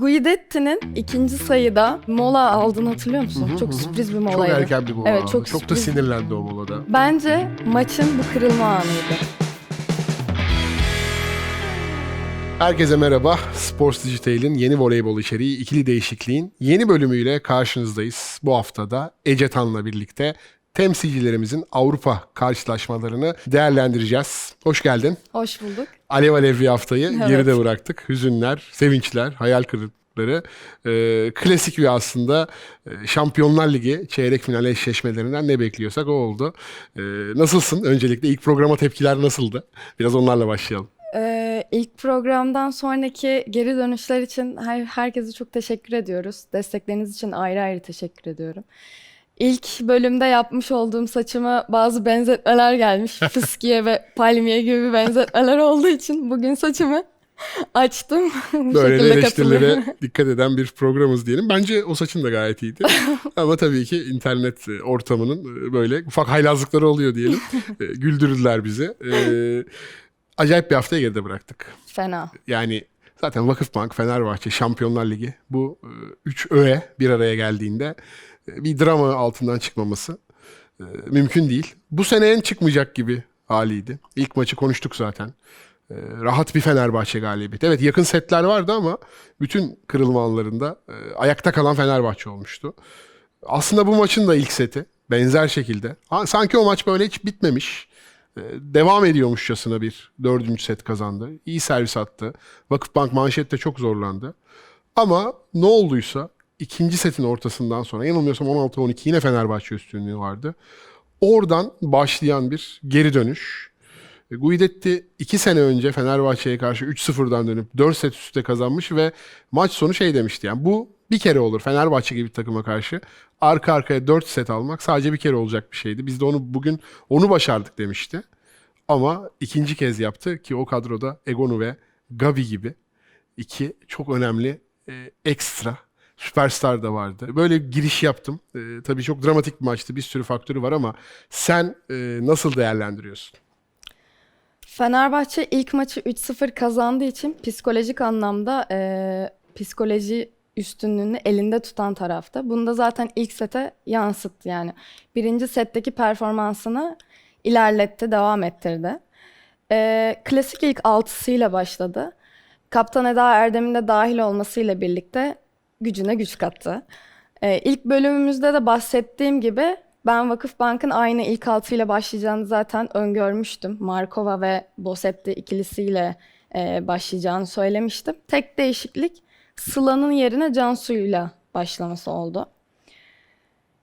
Guidetti'nin ikinci sayıda mola aldığını hatırlıyor musun? Hı hı, çok hı sürpriz bir Çok molaydı. erken bir mola Evet, çok Çok da sinirlendi o molada. Bence maçın bu kırılma anıydı. Herkese merhaba. Sports Digital'in yeni voleybol içeriği ikili değişikliğin yeni bölümüyle karşınızdayız. Bu haftada Ece Tan'la birlikte temsilcilerimizin Avrupa karşılaşmalarını değerlendireceğiz. Hoş geldin. Hoş bulduk. Alev alev bir haftayı Evet. geride bıraktık. Hüzünler, sevinçler, hayal kırıklıkları. Ee, klasik bir aslında e, Şampiyonlar Ligi çeyrek final eşleşmelerinden ne bekliyorsak o oldu. Ee, nasılsın? Öncelikle ilk programa tepkiler nasıldı? Biraz onlarla başlayalım. Ee, ilk programdan sonraki geri dönüşler için her, herkese çok teşekkür ediyoruz. Destekleriniz için ayrı ayrı teşekkür ediyorum. İlk bölümde yapmış olduğum saçıma bazı benzetmeler gelmiş. Fıskiye ve palmiye gibi benzetmeler olduğu için bugün saçımı açtım. Bu Böyle eleştirilere dikkat eden bir programız diyelim. Bence o saçın da gayet iyiydi. Ama tabii ki internet e, ortamının e, böyle ufak haylazlıkları oluyor diyelim. E, Güldürdüler bizi. E, Acayip bir haftayı geride bıraktık. Fena. Yani zaten Vakıfbank, Fenerbahçe, Şampiyonlar Ligi bu üç öğe bir araya geldiğinde bir drama altından çıkmaması e, mümkün değil. Bu sene en çıkmayacak gibi haliydi. İlk maçı konuştuk zaten. E, Rahat bir Fenerbahçe galibiyeti. Evet yakın setler vardı ama bütün kırılma anlarında e, ayakta kalan Fenerbahçe olmuştu. Aslında bu maçın da ilk seti benzer şekilde. Ha, Sanki o maç böyle hiç bitmemiş. Ee, devam ediyormuşçasına bir dördüncü set kazandı. İyi servis attı. Vakıfbank manşette çok zorlandı. Ama ne olduysa ikinci setin ortasından sonra yanılmıyorsam 16-12 yine Fenerbahçe üstünlüğü vardı. Oradan başlayan bir geri dönüş. E, Guidetti 2 sene önce Fenerbahçe'ye karşı 3-0'dan dönüp 4 set üstte kazanmış ve maç sonu şey demişti yani bu bir kere olur Fenerbahçe gibi bir takıma karşı arka arkaya 4 set almak sadece bir kere olacak bir şeydi. Biz de onu bugün onu başardık demişti. Ama ikinci kez yaptı ki o kadroda Egonu ve Gavi gibi iki çok önemli e, ekstra süperstar da vardı. Böyle giriş yaptım. E, tabii çok dramatik bir maçtı. Bir sürü faktörü var ama sen e, nasıl değerlendiriyorsun? Fenerbahçe ilk maçı 3-0 kazandığı için psikolojik anlamda eee, psikoloji üstünlüğünü elinde tutan tarafta. Bunu da zaten ilk sete yansıttı yani. Birinci setteki performansını ilerletti, devam ettirdi. Eee, klasik ilk altısıyla başladı. Kaptan Eda Erdem'in de dahil olmasıyla birlikte gücüne güç kattı. Ee, ilk bölümümüzde de bahsettiğim gibi ben Vakıfbank'ın aynı ilk altıyla başlayacağını zaten öngörmüştüm. Markova ve Bosetti ikilisiyle e, başlayacağını söylemiştim. Tek değişiklik Sıla'nın yerine Cansu'yla başlaması oldu.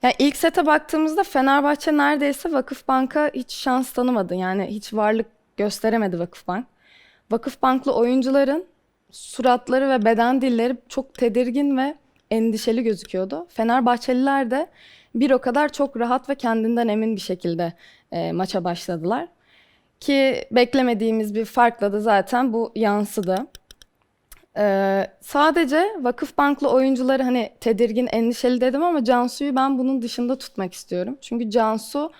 Yani ilk sete baktığımızda Fenerbahçe neredeyse Vakıfbank'a hiç şans tanımadı. Yani hiç varlık gösteremedi Vakıfbank. Vakıfbanklı oyuncuların suratları ve beden dilleri çok tedirgin ve endişeli gözüküyordu. Fenerbahçeliler de bir o kadar çok rahat ve kendinden emin bir şekilde e, maça başladılar. Ki beklemediğimiz bir farkla da zaten bu yansıdı. Ee, sadece Vakıfbanklı oyuncuları hani tedirgin, endişeli dedim ama Cansu'yu ben bunun dışında tutmak istiyorum. Çünkü Cansu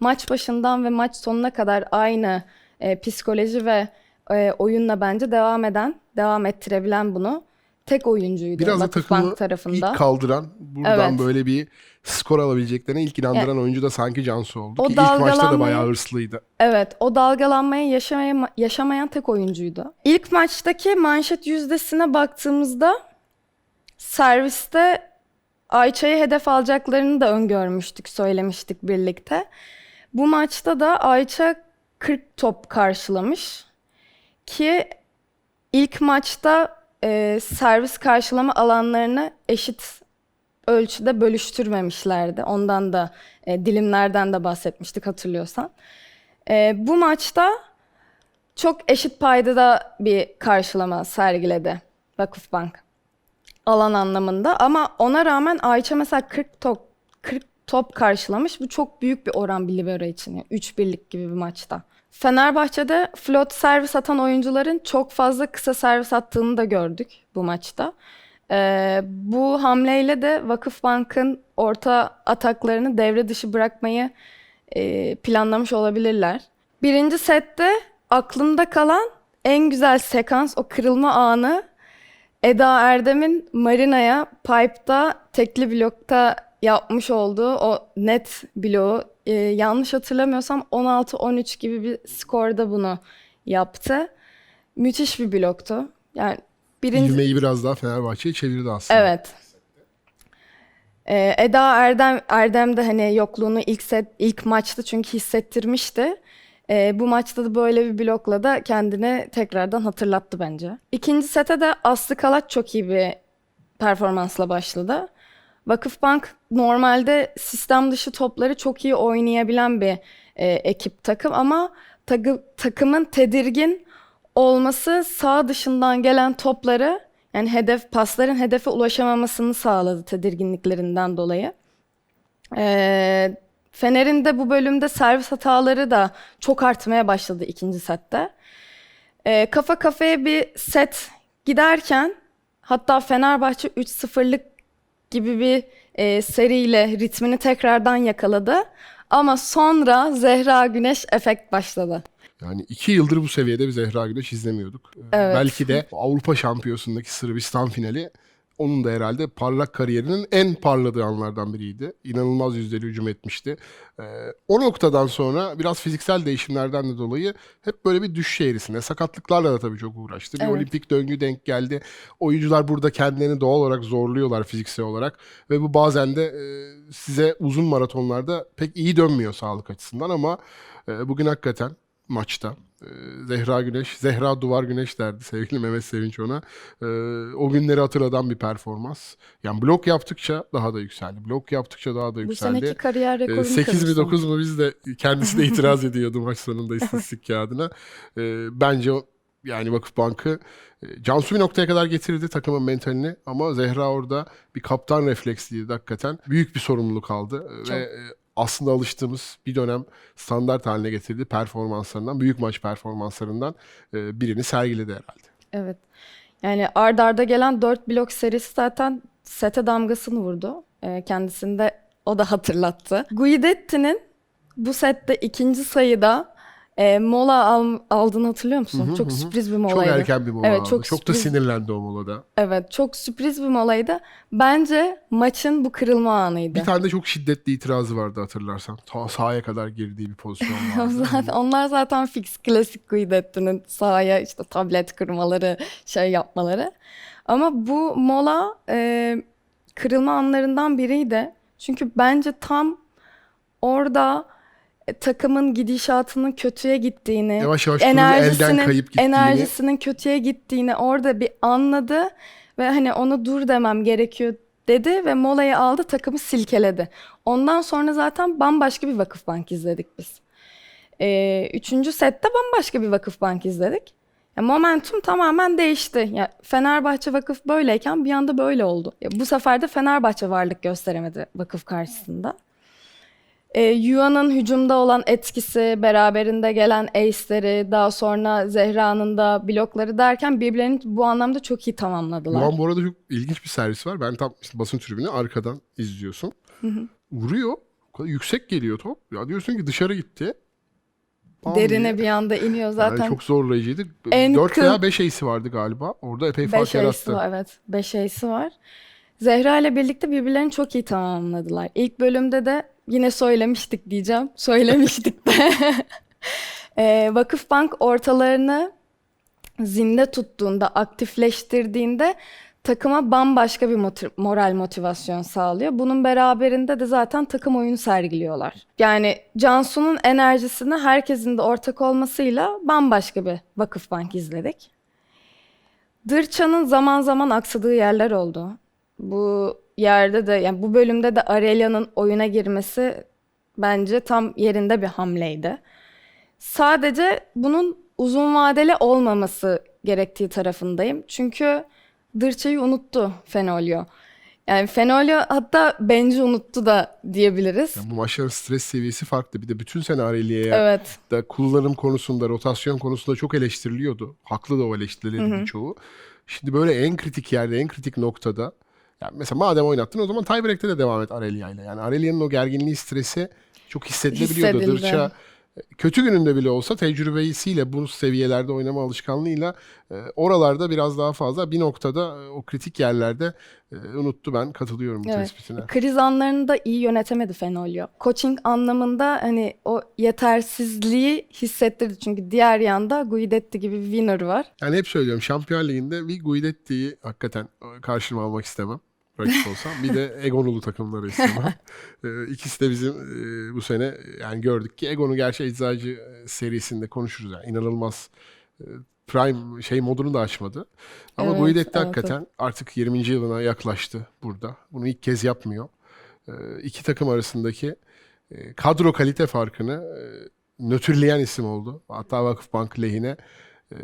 maç başından ve maç sonuna kadar aynı e, psikoloji ve e, oyunla bence devam eden, devam ettirebilen bunu tek oyuncuydu Biraz da takımı tarafında. ilk kaldıran, buradan Evet. böyle bir skor alabileceklerine ilk inandıran oyuncu da sanki Cansu oldu. O ki ilk maçta da bayağı hırslıydı. Evet, o dalgalanmayı yaşamaya, yaşamayan tek oyuncuydu. İlk maçtaki manşet yüzdesine baktığımızda serviste Ayça'yı hedef alacaklarını da öngörmüştük, söylemiştik birlikte. Bu maçta da Ayça 40 top karşılamış ki ilk maçta e, servis karşılama alanlarını eşit ölçüde bölüştürmemişlerdi. Ondan da e, dilimlerden de bahsetmiştik hatırlıyorsan. Ee, bu maçta çok eşit paydada bir karşılama sergiledi Vakıfbank alan anlamında ama ona rağmen Ayça mesela 40 top 40 top karşılamış. Bu çok büyük bir oran bir libero için. Yani 3 birlik gibi bir maçta. Fenerbahçe'de flot servis atan oyuncuların çok fazla kısa servis attığını da gördük bu maçta. Ee, bu hamleyle de Vakıfbank'ın orta ataklarını devre dışı bırakmayı e, planlamış olabilirler. Birinci sette aklımda kalan en güzel sekans o kırılma anı Eda Erdem'in Marina'ya Pipe'da tekli blokta yapmış olduğu o net bloğu e, yanlış hatırlamıyorsam 16-13 gibi bir skorda bunu yaptı. Müthiş bir bloktu. Yani birinci İvmeyi biraz daha Fenerbahçe'ye çevirdi aslında. Evet. Ee, Eda Erdem Erdem de hani yokluğunu ilk set ilk maçta çünkü hissettirmişti. Ee, bu maçta da böyle bir blokla da kendini tekrardan hatırlattı bence. İkinci sete de Aslı Kalat çok iyi bir performansla başladı. Vakıfbank normalde sistem dışı topları çok iyi oynayabilen bir e, ekip takım ama takı- takımın tedirgin olması sağ dışından gelen topları yani hedef pasların hedefe ulaşamamasını sağladı tedirginliklerinden dolayı. Ee, Fener'in de bu bölümde servis hataları da çok artmaya başladı ikinci sette. Ee, kafa kafaya bir set giderken hatta Fenerbahçe 3-0'lık gibi bir e, seriyle ritmini tekrardan yakaladı. Ama sonra Zehra Güneş efekt başladı. Yani iki yıldır bu seviyede bir Zehra Güneş izlemiyorduk. Evet. Belki de Avrupa Şampiyonası'ndaki Sırbistan finali onun da herhalde parlak kariyerinin en parladığı anlardan biriydi. İnanılmaz yüzdeli hücum etmişti. Ee, o noktadan sonra biraz fiziksel değişimlerden de dolayı hep böyle bir düşüş eğrisinde. Sakatlıklarla da tabii çok uğraştı. Bir Evet. olimpik döngü denk geldi. Oyuncular burada kendilerini doğal olarak zorluyorlar fiziksel olarak. Ve bu bazen de e, size uzun maratonlarda pek iyi dönmüyor sağlık açısından ama e, bugün hakikaten maçta. Ee, Zehra Güneş, Zehra Duvar Güneş derdi sevgili Mehmet Sevinç ona. Ee, o günleri hatırladan bir performans. Yani blok yaptıkça daha da yükseldi. Blok yaptıkça daha da Bu yükseldi. seneki kariyer Ee, rekorunu 8 mi kırdı 9 mu biz de kendisi de itiraz ediyordu maç sonunda istatistik kağıdına. Bence yani Vakıfbank'ı e, Cansu bir noktaya kadar getirdi takımın mentalini ama Zehra orada bir kaptan refleksliydi hakikaten. Büyük bir sorumluluk aldı Ee, ve aslında alıştığımız bir dönem standart haline getirdiği performanslarından, büyük maç performanslarından e, birini sergiledi herhalde. Evet. Yani ard arda gelen 4 blok serisi zaten sete damgasını vurdu. Ee, kendisini de o da hatırlattı. Guidetti'nin bu sette ikinci sayıda e, mola al- aldığını hatırlıyor musun? çok sürpriz bir Çok molaydı. erken bir mola Evet, aldı. çok Çok, da sinirlendi o molada. Evet, çok sürpriz bir molaydı. Bence maçın bu kırılma anıydı. Bir tane de çok şiddetli itirazı vardı hatırlarsan. Ta sahaya kadar girdiği bir pozisyon vardı. zaten, onlar zaten fix klasik Guidetti'nin sahaya işte tablet kırmaları, şey yapmaları. Ama bu mola e, kırılma anlarından biriydi. Çünkü bence tam orada takımın gidişatının kötüye gittiğini, Yavaş yavaş kurulu elden enerjisinin kayıp gittiğini. enerjisinin kötüye gittiğini orada bir anladı ve hani ona dur demem gerekiyor dedi ve molayı aldı takımı silkeledi. Ondan sonra zaten bambaşka bir Vakıfbank izledik biz. Ee, üçüncü sette bambaşka bir Vakıfbank izledik. Ya momentum tamamen değişti. Ya Fenerbahçe Vakıf böyleyken bir anda böyle oldu. Ya bu sefer de Fenerbahçe varlık gösteremedi Vakıf karşısında. Ee, Yuan'ın hücumda olan etkisi, beraberinde gelen ace'leri, daha sonra Zehra'nın da blokları derken birbirlerini bu anlamda çok iyi tamamladılar. Ulan bu arada çok ilginç bir servis var. Ben tam işte basın tribünü arkadan izliyorsun. Vuruyor. O kadar yüksek geliyor top. Ya diyorsun ki dışarı gitti. Bam Derine diye. bir anda iniyor zaten. Yani çok zorlayıcıydı. En 4 kıl- veya 5 ace'i vardı galiba. Orada epey fark 5 ace'i yarattı. var evet. 5 ace'i var. Zehra ile birlikte birbirlerini çok iyi tamamladılar. İlk bölümde de yine söylemiştik diyeceğim. Söylemiştik de. Ee, Vakıfbank ortalarını zinde tuttuğunda, aktifleştirdiğinde takıma bambaşka bir moti- moral motivasyon sağlıyor. Bunun beraberinde de zaten takım oyunu sergiliyorlar. Yani Cansu'nun enerjisini herkesin de ortak olmasıyla bambaşka bir Vakıfbank izledik. Dırça'nın zaman zaman aksadığı yerler oldu. Bu yerde de yani bu bölümde de Arelia'nın oyuna girmesi bence tam yerinde bir hamleydi. Sadece bunun uzun vadeli olmaması gerektiği tarafındayım. Çünkü Dırça'yı unuttu Fenolio. Yani Fenolio hatta bence unuttu da diyebiliriz. Yani bu maçların stres seviyesi farklı. Bir de bütün sene Aurelia'ya Evet. da kullanım konusunda, rotasyon konusunda çok eleştiriliyordu. Haklı da o eleştirilerin birçoğu. Şimdi böyle en kritik yerde, en kritik noktada yani mesela madem oynattın o zaman tiebreak'te de devam et Arelia ile. Yani Arelia'nın o gerginliği, stresi çok hissedilebiliyordu. Hissedildi. Dırça kötü gününde bile olsa tecrübesiyle bu seviyelerde oynama alışkanlığıyla e, oralarda biraz daha fazla bir noktada e, o kritik yerlerde e, unuttu ben katılıyorum bu Evet. tespitine. Kriz anlarını da iyi yönetemedi Fenolio. Coaching anlamında hani o yetersizliği hissettirdi. Çünkü diğer yanda Guidetti gibi bir winner var. Yani hep söylüyorum Şampiyon Ligi'nde bir Guidetti'yi hakikaten e, karşıma almak istemem. Rakip olsam. Bir de Egonulu takımları istemem. E, İkisi de bizim e, bu sene yani gördük ki Egon'u gerçi Eczacı serisinde konuşuruz. Yani inanılmaz e, Prime şey modunu da açmadı. Ama Evet, Guidetti evet, hakikaten artık 20. yılına yaklaştı burada. Bunu ilk kez yapmıyor. E, İki takım arasındaki e, kadro kalite farkını e, nötrleyen isim oldu. Hatta Vakıfbank lehine e,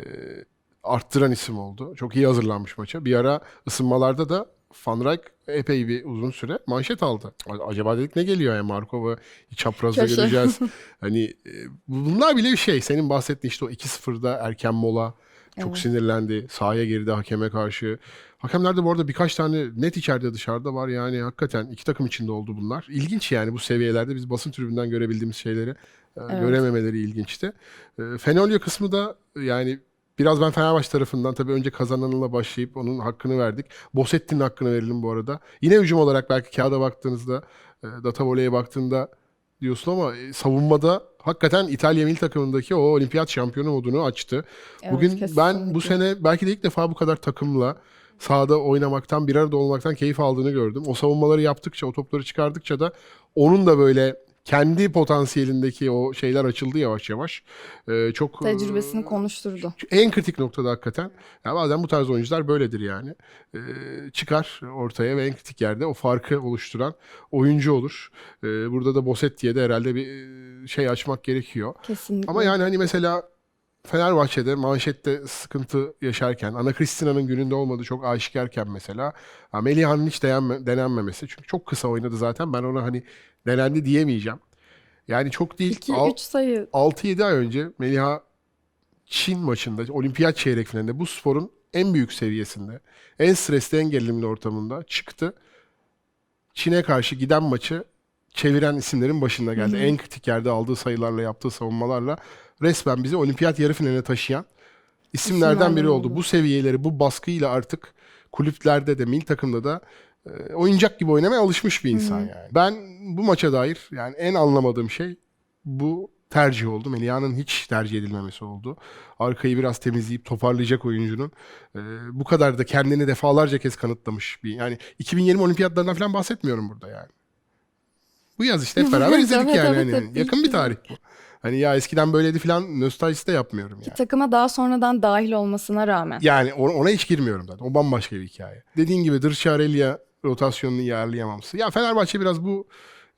arttıran isim oldu. Çok iyi hazırlanmış maça. Bir ara ısınmalarda da Van Rijk epey bir uzun süre manşet aldı. Acaba dedik ne geliyor yani Markov'u çaprazda Köşe. göreceğiz. hani e, bunlar bile bir şey. Senin bahsettiğin işte o 2-0'da erken mola. Çok Evet. sinirlendi. Sahaya girdi hakeme karşı. Hakemler de bu arada birkaç tane net içeride dışarıda var. Yani hakikaten iki takım içinde oldu bunlar. İlginç yani bu seviyelerde biz basın tribünden görebildiğimiz şeyleri e, Evet. görememeleri ilginçti. E, Fenolio kısmı da yani biraz ben Fenerbahçe tarafından tabii önce kazananla başlayıp onun hakkını verdik. Bosetti'nin hakkını verelim bu arada. Yine hücum olarak belki kağıda baktığınızda, e, data voleye baktığında diyorsun ama e, savunmada hakikaten İtalya milli takımındaki o olimpiyat şampiyonu modunu açtı. Evet, Bugün ben bu kesinlikle. sene belki de ilk defa bu kadar takımla sahada oynamaktan, bir arada olmaktan keyif aldığını gördüm. O savunmaları yaptıkça, o topları çıkardıkça da onun da böyle kendi potansiyelindeki o şeyler açıldı yavaş yavaş. Ee, çok Tecrübesini e, konuşturdu. en kritik noktada hakikaten. Ya bazen bu tarz oyuncular böyledir yani. Ee, çıkar ortaya ve en kritik yerde o farkı oluşturan oyuncu olur. Ee, burada da Bosetti'ye de herhalde bir e, şey açmak gerekiyor. Kesinlikle. Ama yani hani mesela Fenerbahçe'de manşette sıkıntı yaşarken, Ana Cristina'nın gününde olmadığı çok aşikarken mesela ha, Meliha'nın hiç denenme, denenmemesi. Çünkü çok kısa oynadı zaten. Ben ona hani denendi diyemeyeceğim. Yani çok değil. 2-3 sayı 6-7 ay önce Meliha Çin maçında, olimpiyat çeyrek finalinde bu sporun en büyük seviyesinde, en stresli, en gerilimli ortamında çıktı. Çin'e karşı giden maçı çeviren isimlerin başında geldi. En kritik yerde aldığı sayılarla, yaptığı savunmalarla resmen bizi olimpiyat yarı finaline taşıyan isimlerden biri oldu. Bu seviyeleri, bu baskıyla artık kulüplerde de, milli takımda da oyuncak gibi oynamaya alışmış bir insan yani. Ben bu maça dair yani en anlamadığım şey bu tercih oldu. Melia'nın hiç tercih edilmemesi oldu. Arkayı biraz temizleyip toparlayacak oyuncunun e, bu kadar da kendini defalarca kez kanıtlamış bir yani 2020 olimpiyatlarından falan bahsetmiyorum burada yani. Bu yaz işte hep beraber izledik evet, yani. evet, Hani evet. yakın bir tarih bu. Hani ya eskiden böyleydi falan nostaljisi de yapmıyorum yani. takıma daha sonradan dahil olmasına rağmen. Yani ona, ona hiç girmiyorum zaten. O bambaşka bir hikaye. Dediğin gibi Dırşarelya rotasyonunu ayarlayamaması. Ya Fenerbahçe biraz bu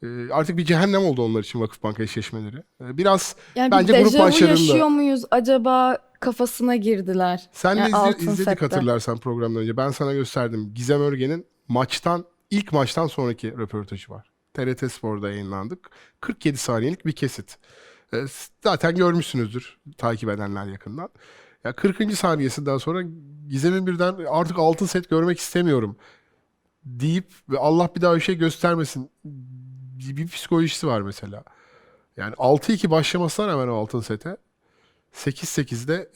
e, artık bir cehennem oldu onlar için Vakıfbank eşleşmeleri. E, Biraz Yani bence bir grup maçlarında- yaşıyor muyuz acaba kafasına girdiler. sen de Yani izle- altın izledik sette. hatırlarsan programdan önce. Ben sana gösterdim. Gizem Örgen'in maçtan ilk maçtan sonraki röportajı var. TRT Spor'da yayınlandık. 47 saniyelik bir kesit. E, zaten görmüşsünüzdür takip edenler yakından. Ya 40. saniyesinden sonra Gizem'in birden artık altın set görmek istemiyorum deyip ve Allah bir daha bir şey göstermesin bir, bir psikolojisi var mesela. Yani 6-2 başlamasına rağmen o altın sete 8-8'de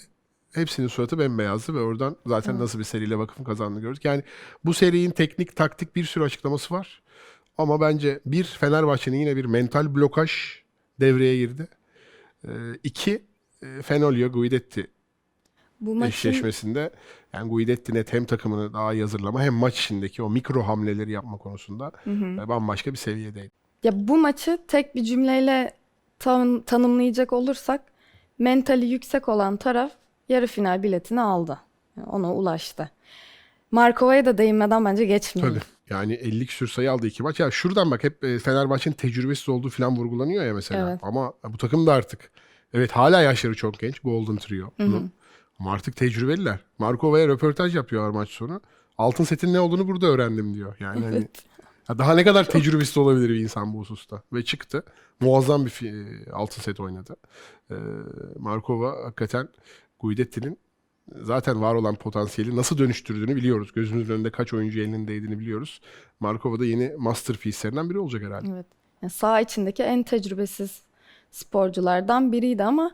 hepsinin suratı bembeyazdı ve oradan zaten nasıl bir seriyle vakıfın kazandığını gördük. Yani bu serinin teknik, taktik bir sürü açıklaması var. Ama bence bir Fenerbahçe'nin yine bir mental blokaj devreye girdi. Ee, iki e, Fenolio Guidetti Bu maçın eşleşmesinde yani Guidetti net hem takımını daha iyi hazırlama hem maç içindeki o mikro hamleleri yapma konusunda e, bambaşka bir seviyedeydi. ya bu maçı tek bir cümleyle tan- tanımlayacak olursak mentali yüksek olan taraf yarı final biletini aldı. Yani ona ulaştı. Markova'ya da değinmeden bence geçmeyelim. Tabii. Yani 50 küsür sayı aldı iki maç. Ya şuradan bak hep e, Fenerbahçe'nin tecrübesiz olduğu falan vurgulanıyor ya mesela. Evet. Ama bu takım da artık evet hala yaşları çok genç. Golden Trio. Bunu. Ama artık tecrübeliler. Markova'ya röportaj yapıyorlar maç sonu. Altın setin ne olduğunu burada öğrendim diyor. Yani hani Evet. ya daha ne kadar tecrübesiz olabilir bir insan bu hususta. Ve çıktı. Muazzam bir e, altın set oynadı. Ee, Markova hakikaten Guidetti'nin zaten var olan potansiyeli nasıl dönüştürdüğünü biliyoruz. Gözümüzün önünde kaç oyuncu elinin değdiğini biliyoruz. Markova da yeni masterpiece'lerinden biri olacak herhalde. Evet. Yani saha içindeki en tecrübesiz sporculardan biriydi ama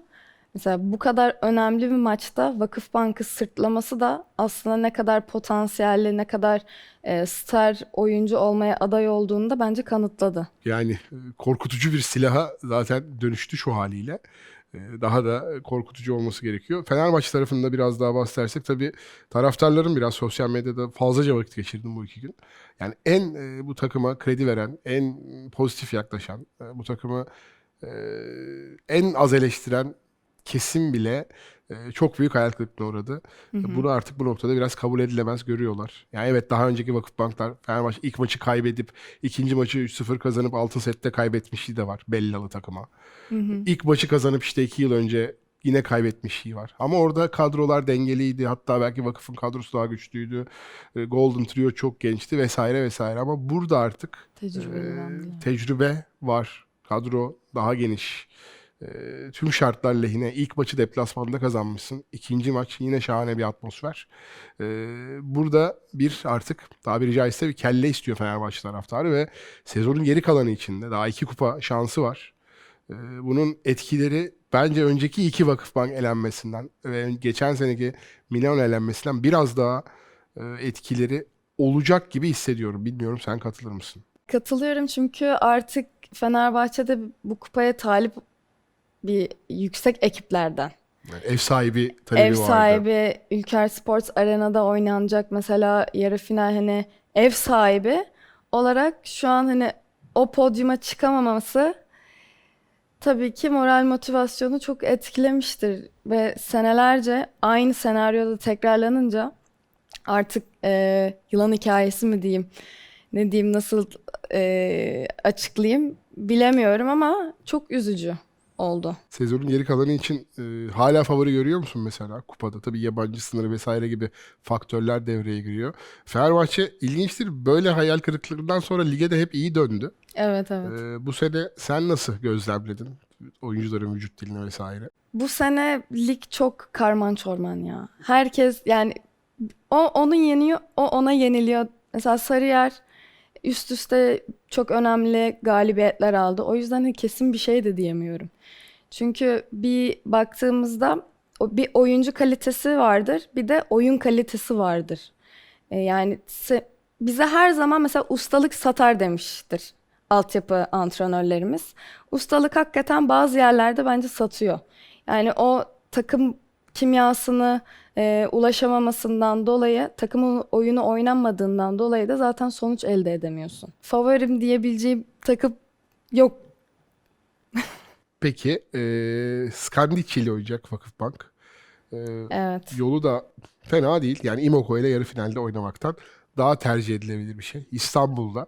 mesela bu kadar önemli bir maçta Vakıfbank'ı sırtlaması da aslında ne kadar potansiyelli, ne kadar e, star oyuncu olmaya aday olduğunu da bence kanıtladı. Yani e, korkutucu bir silaha zaten dönüştü şu haliyle. E, Daha da korkutucu olması gerekiyor. Fenerbahçe tarafında biraz daha bahsedersek tabii taraftarların biraz sosyal medyada fazlaca vakit geçirdim bu iki gün. Yani en bu takıma kredi veren, en pozitif yaklaşan, bu takımı en az eleştiren kesim bile e, çok büyük hayal kırıklığına uğradı. Bunu artık bu noktada biraz kabul edilemez görüyorlar. Yani evet daha önceki vakıfbanklar Fenerbahçe ilk maçı kaybedip ikinci maçı 3-0 kazanıp altın sette kaybetmişliği de var Bellalı takıma. İlk maçı kazanıp işte iki yıl önce yine kaybetmişliği var. Ama orada kadrolar dengeliydi. Hatta belki vakıfın kadrosu daha güçlüydü. E, Golden Trio çok gençti vesaire vesaire. Ama burada artık bence. tecrübe var. Kadro daha geniş. Ee, tüm şartlar lehine. İlk maçı deplasmanda kazanmışsın. İkinci maç yine şahane bir atmosfer. Ee, burada bir artık tabiri caizse bir kelle istiyor Fenerbahçe taraftarı ve sezonun geri kalanı içinde daha iki kupa şansı var. Ee, bunun etkileri bence önceki iki Vakıfbank elenmesinden ve geçen seneki Milano elenmesinden biraz daha e, etkileri olacak gibi hissediyorum. Bilmiyorum sen katılır mısın? Katılıyorum çünkü artık Fenerbahçe'de bu kupaya talip bir yüksek ekiplerden. Yani ev sahibi talebi Ev vardı. sahibi Ülker Sports Arena'da oynanacak mesela yarı final hani ev sahibi olarak şu an hani o podyuma çıkamaması tabii ki moral motivasyonu çok etkilemiştir ve senelerce aynı senaryoda tekrarlanınca artık eee, yılan hikayesi mi diyeyim ne diyeyim nasıl eee, açıklayayım bilemiyorum ama çok üzücü oldu. Sezonun geri kalanı için e, hala favori görüyor musun mesela kupada? Tabii yabancı sınırı vesaire gibi faktörler devreye giriyor. Fenerbahçe ilginçtir. Böyle hayal kırıklıklarından sonra lige de hep iyi döndü. Evet evet. E, bu sene sen nasıl gözlemledin oyuncuların vücut dilini vesaire? Bu sene lig çok karman çorman ya. Herkes yani o onu yeniyor, o ona yeniliyor. Mesela Sarıyer üst üste çok önemli galibiyetler aldı. O yüzden de kesin bir şey de diyemiyorum. Çünkü bir baktığımızda bir oyuncu kalitesi vardır, bir de oyun kalitesi vardır. E, yani bize her zaman mesela ustalık satar demiştir altyapı antrenörlerimiz. Ustalık hakikaten bazı yerlerde bence satıyor. Yani o takım kimyasını e, ulaşamamasından dolayı, takımın oyunu oynanmadığından dolayı da zaten sonuç elde edemiyorsun. Favorim diyebileceğim takım yok. Peki e, Skandici ile oynayacak Vakıfbank. E, Evet. yolu da fena değil. Yani Imoko ile yarı finalde oynamaktan daha tercih edilebilir bir şey. İstanbul'da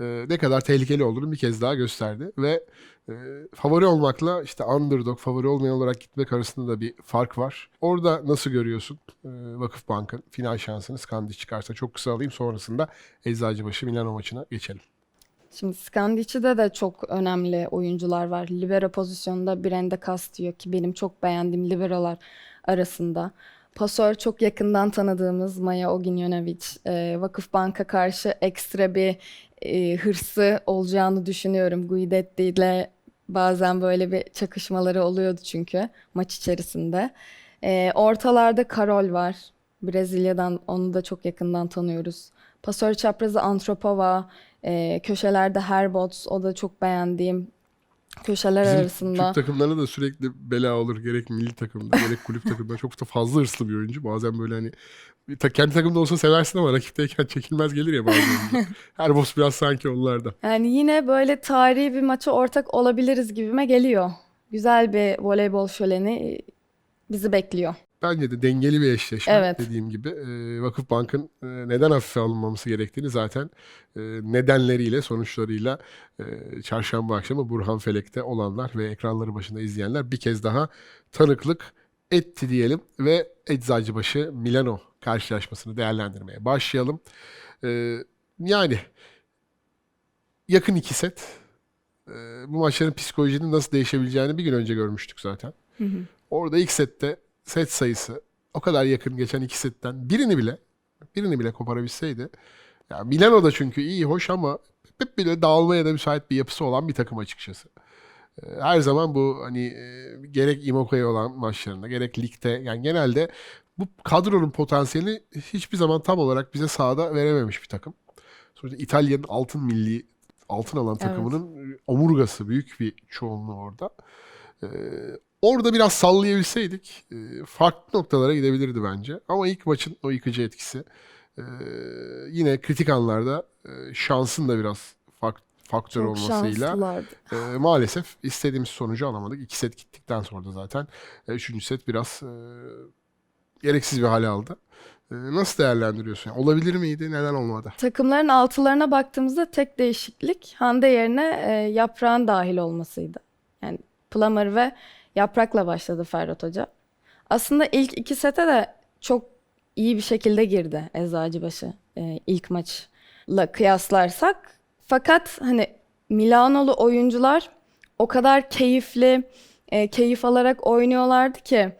e, ne kadar tehlikeli olduğunu bir kez daha gösterdi ve e, favori olmakla işte underdog, favori olmayan olarak gitmek arasında da bir fark var. Orada nasıl görüyorsun e, Vakıfbank'ın final şansını Skandic çıkarsa? Çok kısa alayım sonrasında Eczacıbaşı Milano maçına geçelim. Şimdi Skandici'de de çok önemli oyuncular var. Libero pozisyonunda Brenda Castillo ki benim çok beğendiğim liberolar arasında. Pasör çok yakından tanıdığımız Maya Ognjenovic. E, Vakıfbank'a karşı ekstra bir e, hırsı olacağını düşünüyorum. Guidetti ile bazen böyle bir çakışmaları oluyordu çünkü maç içerisinde. E, ortalarda Karol var. Brezilya'dan onu da çok yakından tanıyoruz. Pasör çaprazı Antropova, e, köşelerde Herbots o da çok beğendiğim köşeler Bizim arasında. Türk takımlarına da sürekli bela olur. Gerek milli takımda gerek kulüp takımda. Çok da fazla hırslı bir oyuncu. Bazen böyle hani kendi takımda olsa seversin ama rakipteyken çekilmez gelir ya bazen. Her boss biraz sanki onlarda. Yani yine böyle tarihi bir maça ortak olabiliriz gibime geliyor. Güzel bir voleybol şöleni e, bizi bekliyor. Bence de dengeli bir eşleşme Evet. dediğim gibi. E, Vakıfbank'ın e, neden hafife alınmaması gerektiğini zaten e, nedenleriyle, sonuçlarıyla e, çarşamba akşamı Burhan Felek'te olanlar ve ekranları başında izleyenler bir kez daha tanıklık etti diyelim ve Eczacıbaşı Milano karşılaşmasını değerlendirmeye başlayalım. E, yani yakın iki set. E, bu maçların psikolojinin nasıl değişebileceğini bir gün önce görmüştük zaten. Orada ilk sette set sayısı o kadar yakın geçen iki setten birini bile birini bile koparabilseydi. Ya Milano da çünkü iyi hoş ama hep bile dağılmaya da müsait bir yapısı olan bir takım açıkçası. E, Her zaman bu hani e, gerek Imoko'ya olan maçlarında gerek ligde yani genelde bu kadronun potansiyeli hiçbir zaman tam olarak bize sahada verememiş bir takım. Sonuçta İtalya'nın altın milli altın alan Evet. takımının omurgası büyük bir çoğunluğu orada. Ee, orada biraz sallayabilseydik e, farklı noktalara gidebilirdi bence. Ama ilk maçın o yıkıcı etkisi e, yine kritik anlarda e, şansın da biraz fak- faktör Çok olmasıyla e, maalesef istediğimiz sonucu alamadık. İki set gittikten sonra da zaten e, üçüncü set biraz e, gereksiz bir hale aldı. E, nasıl değerlendiriyorsun? Yani olabilir miydi? Neden olmadı? Takımların altılarına baktığımızda tek değişiklik Hande yerine e, Yaprağın dahil olmasıydı. Yani Plummer ve Yaprak'la başladı Ferhat Hoca. Aslında ilk iki sete de çok iyi bir şekilde girdi Eczacıbaşı e, ilk maçla kıyaslarsak. Fakat hani Milanolu oyuncular o kadar keyifli, e, keyif alarak oynuyorlardı ki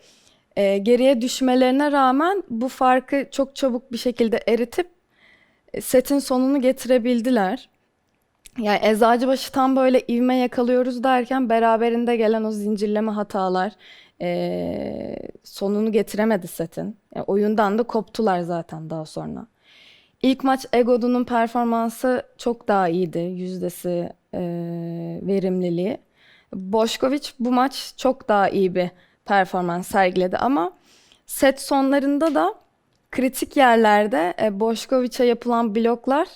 e, geriye düşmelerine rağmen bu farkı çok çabuk bir şekilde eritip e, setin sonunu getirebildiler. Yani Eczacıbaşı tam böyle ivme yakalıyoruz derken beraberinde gelen o zincirleme hatalar e, sonunu getiremedi setin. E, oyundan da koptular zaten daha sonra. İlk maç Egodu'nun performansı çok daha iyiydi. Yüzdesi, e, verimliliği. Boşkoviç bu maç çok daha iyi bir performans sergiledi ama set sonlarında da kritik yerlerde e, Boşkoviç'e yapılan bloklar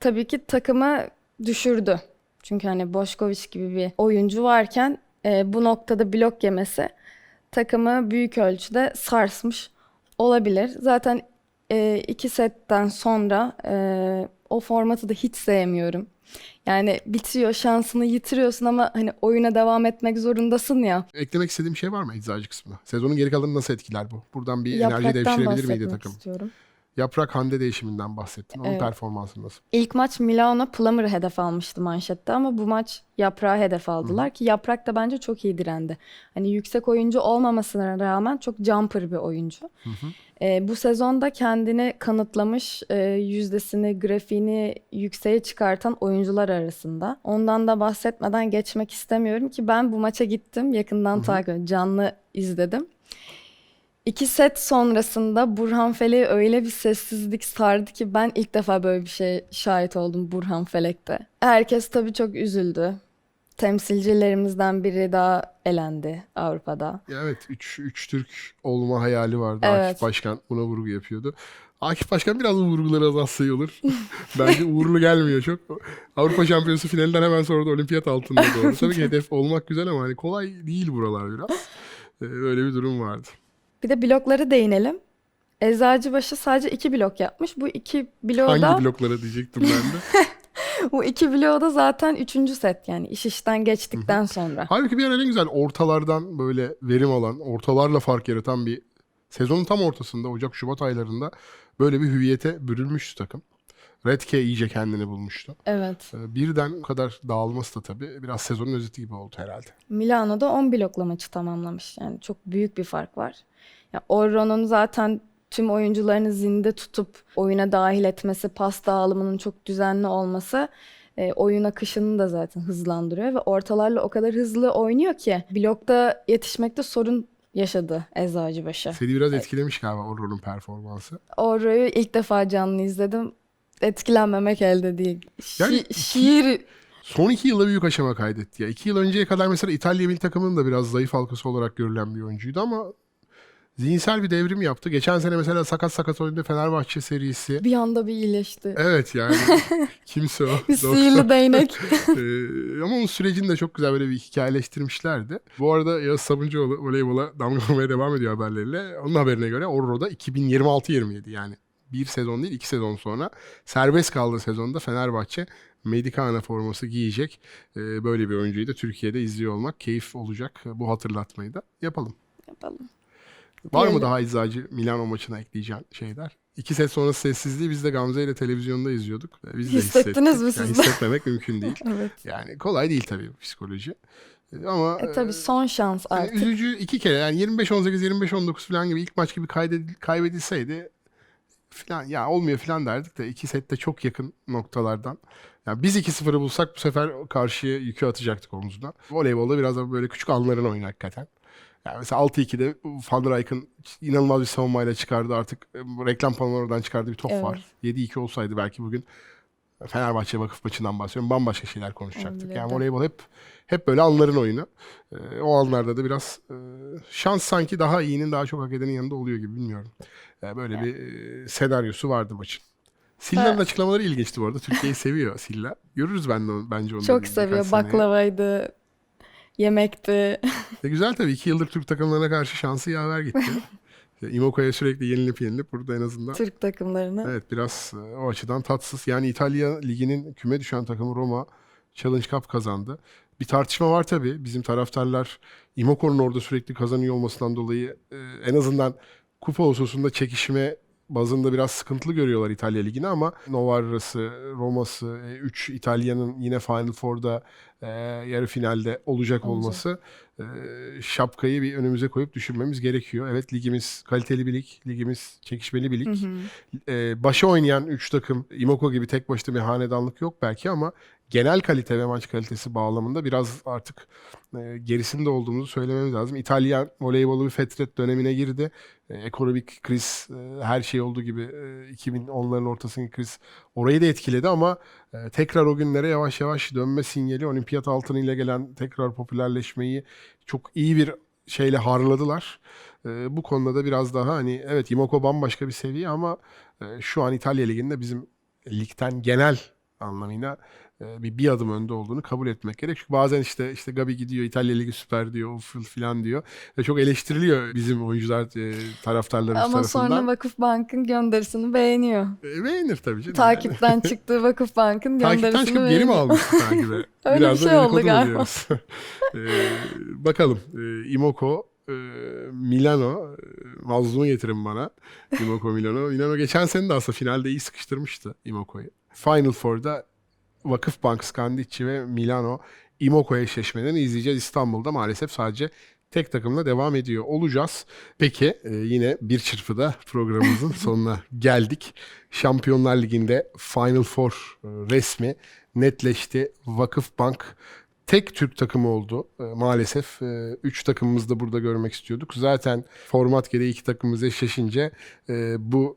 tabii ki takımı düşürdü. Çünkü hani Boşkoviç gibi bir oyuncu varken e, bu noktada blok yemesi takımı büyük ölçüde sarsmış olabilir. Zaten e, iki setten sonra e, o formatı da hiç sevmiyorum. Yani bitiyor, şansını yitiriyorsun ama hani oyuna devam etmek zorundasın ya. Eklemek istediğim şey var mı eczacı kısmına? Sezonun geri kalanını nasıl etkiler bu? Buradan bir enerji Yapraktan devşirebilir miydi bahsetmek takım? istiyorum. Yaprak Hande değişiminden bahsettin. Onun Evet. performansı nasıl? İlk maç Milano Plummer'ı hedef almıştı manşette ama bu maç Yaprak'ı hedef aldılar ki Yaprak da bence çok iyi direndi. Hani yüksek oyuncu olmamasına rağmen çok jumper bir oyuncu. Ee, bu sezonda kendini kanıtlamış, e, yüzdesini, grafiğini yükseğe çıkartan oyuncular arasında. Ondan da bahsetmeden geçmek istemiyorum ki ben bu maça gittim, yakından takip canlı izledim. İki set sonrasında Burhan Felek'i öyle bir sessizlik sardı ki ben ilk defa böyle bir şey şahit oldum Burhan Felek'te. Herkes tabii çok üzüldü. Temsilcilerimizden biri daha elendi Avrupa'da. Ya evet 3 3 Türk olma hayali vardı. Evet. Akif Başkan buna vurgu yapıyordu. Akif Başkan biraz vurguları azaltsa iyi olur. Bence uğurlu gelmiyor çok. Avrupa Şampiyonası finalinden hemen sonra da olimpiyat altında doğru. Tabii ki hedef olmak güzel ama hani kolay değil buralar biraz. Ee, Böyle bir durum vardı. Bir de blokları değinelim. Eczacıbaşı sadece iki blok yapmış. Bu iki bloğu Hangi da, bloklara diyecektim ben de. bu iki bloğu da zaten üçüncü set yani iş işten geçtikten sonra. Halbuki bir ara ne güzel ortalardan böyle verim alan, ortalarla fark yaratan bir sezonun tam ortasında Ocak-Şubat aylarında böyle bir hüviyete bürünmüştü takım. Redke iyice kendini bulmuştu. Evet. Ee, Birden bu kadar dağılması da tabii biraz sezonun özeti gibi oldu herhalde. Milano'da 10 blokla maçı tamamlamış. Yani çok büyük bir fark var. Ya Orro'nun zaten tüm oyuncularını zinde tutup oyuna dahil etmesi, pas dağılımının çok düzenli olması e, oyun akışını da zaten hızlandırıyor ve ortalarla o kadar hızlı oynuyor ki blokta yetişmekte sorun yaşadı Eczacıbaşı. Seni biraz etkilemiş galiba Orro'nun performansı. Orro'yu ilk defa canlı izledim. Etkilenmemek elde değil. Şi- Yani- şiir Son iki yılda büyük aşama kaydetti ya. İki yıl önceye kadar mesela İtalya milli takımının da biraz zayıf halkası olarak görülen bir oyuncuydu ama zihinsel bir devrim yaptı. Geçen sene mesela sakat sakat oynadı Fenerbahçe serisi. bir anda bir iyileşti. Evet yani kimse o. Bir sihirli değnek. Ee, ama onun sürecini de çok güzel böyle bir hikayeleştirmişlerdi. Bu arada Yağız Sabuncuoğlu voleybola damga vurmaya devam ediyor haberleriyle. Onun haberine göre Orro'da 2026-27 yani bir sezon değil iki sezon sonra serbest kaldığı sezonda Fenerbahçe Medicana forması giyecek. Ee, böyle bir oyuncuyu da Türkiye'de izliyor olmak keyif olacak. Bu hatırlatmayı da yapalım. Yapalım. Var mı Diyelim. daha eczacı Milano maçına ekleyeceğin şeyler? İki set sonrası sessizliği biz de Gamze ile televizyonda izliyorduk. Ee, Biz de Hissettiniz mi Yani siz de? hissetmemek mümkün değil. Evet. Yani kolay değil tabii psikoloji. Ee, Ama E tabii son şans yani artık. üzücü iki kere yani 25-18, 25-19 falan gibi ilk maç gibi kaybedilseydi falan ya olmuyor falan derdik de iki sette çok yakın noktalardan. Yani biz 2-0'ı bulsak bu sefer karşıya yükü atacaktık omuzuna. Voleybolda biraz da böyle küçük anların oyunu hakikaten. Yani mesela 6-2'de Van Eyck'ın inanılmaz bir savunmayla çıkardı artık. e, Reklam panolarından çıkardığı bir top Evet. var. 7-2 olsaydı belki bugün Fenerbahçe vakıf maçından bahsediyorum. Bambaşka şeyler konuşacaktık. Yani Olabilirdi. voleybol hep hep böyle anların oyunu. Ee, o anlarda da biraz e, şans sanki daha iyinin daha çok hak edenin yanında oluyor gibi bilmiyorum. Ee, böyle bir e, senaryosu vardı maçın. Silla'nın Evet. açıklamaları ilginçti bu arada. Türkiye'yi seviyor Silla. Görürüz ben de bence onu. Çok seviyor. Baklavaydı, yemekti. E güzel tabii. iki yıldır Türk takımlarına karşı şansı yaver gitti. İşte sürekli yenilip yenilip burada en azından Türk takımlarını. Evet biraz e, o açıdan tatsız. Yani İtalya liginin küme düşen takımı Roma Challenge Cup kazandı. Bir tartışma var tabii. Bizim taraftarlar Imoko'nun orada sürekli kazanıyor olmasından dolayı e, en azından kupa hususunda çekişme bazında biraz sıkıntılı görüyorlar İtalya Ligi'ni ama Novara'sı, Roma'sı, 3 İtalya'nın yine Final Four'da e, yarı finalde olacak olması e, şapkayı bir önümüze koyup düşünmemiz gerekiyor. Evet ligimiz kaliteli bir lig, ligimiz çekişmeli bir lig. Hı hı. Ee, başa oynayan 3 takım Imoko gibi tek başına bir hanedanlık yok belki ama genel kalite ve maç kalitesi bağlamında biraz artık e, gerisinde olduğumuzu söylememiz lazım. İtalyan voleybolu bir fetret dönemine girdi. E, ekonomik kriz, e, her şey olduğu gibi e, 2010'ların ortasındaki kriz orayı da etkiledi ama e, tekrar o günlere yavaş yavaş dönme sinyali olimpiyat altınıyla gelen tekrar popülerleşmeyi çok iyi bir şeyle harladılar. Bu konuda da biraz daha hani evet Imoko bambaşka bir seviye ama şu an İtalya Ligi'nde bizim ligden genel anlamıyla bir bir adım önde olduğunu kabul etmek gerek. Çünkü bazen işte işte Gabi gidiyor İtalya Ligi süper diyor uf filan diyor. Ve çok eleştiriliyor bizim oyuncular e, taraftarlarımız Ama tarafından. sonra Vakıfbank'ın gönderisini beğeniyor. E, beğenir tabii canım. Takipten çıktığı Vakıfbank'ın Takipten gönderisini çıkıp geri mi beğeniyor. almıştı takibe? Öyle Biraz bir şey oldu galiba. E, bakalım. E, Imoko e, Milano e, mazlumu getirin bana. Imoko Milano. Milano geçen sene de aslında finalde iyi sıkıştırmıştı Imoko'yu. Final Four'da Vakıfbank, Skandicci ve Milano Imoko eşleşmelerini izleyeceğiz. İstanbul'da maalesef sadece tek takımla devam ediyor olacağız. Peki e, yine bir çırpıda programımızın sonuna geldik. Şampiyonlar Ligi'nde Final Four e, resmi netleşti. Vakıfbank tek Türk takımı oldu e, maalesef. E, üç takımımızı da burada görmek istiyorduk. Zaten format gereği iki takımımız eşleşince e, bu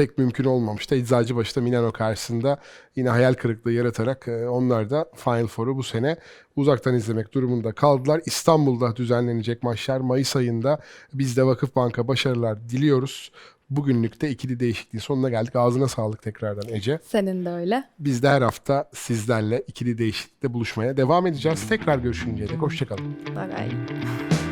pek mümkün olmamıştı. Eczacıbaşı'da Milano karşısında yine hayal kırıklığı yaratarak e, onlar da Final Four'u bu sene uzaktan izlemek durumunda kaldılar. İstanbul'da düzenlenecek maçlar Mayıs ayında biz de Vakıfbank'a başarılar diliyoruz. Bugünlük de ikili değişikliğin sonuna geldik. Ağzına sağlık tekrardan Ece. Senin de öyle. Biz de her hafta sizlerle ikili değişiklikte buluşmaya devam edeceğiz. Tekrar görüşünceye dek hoşçakalın. Bye bye.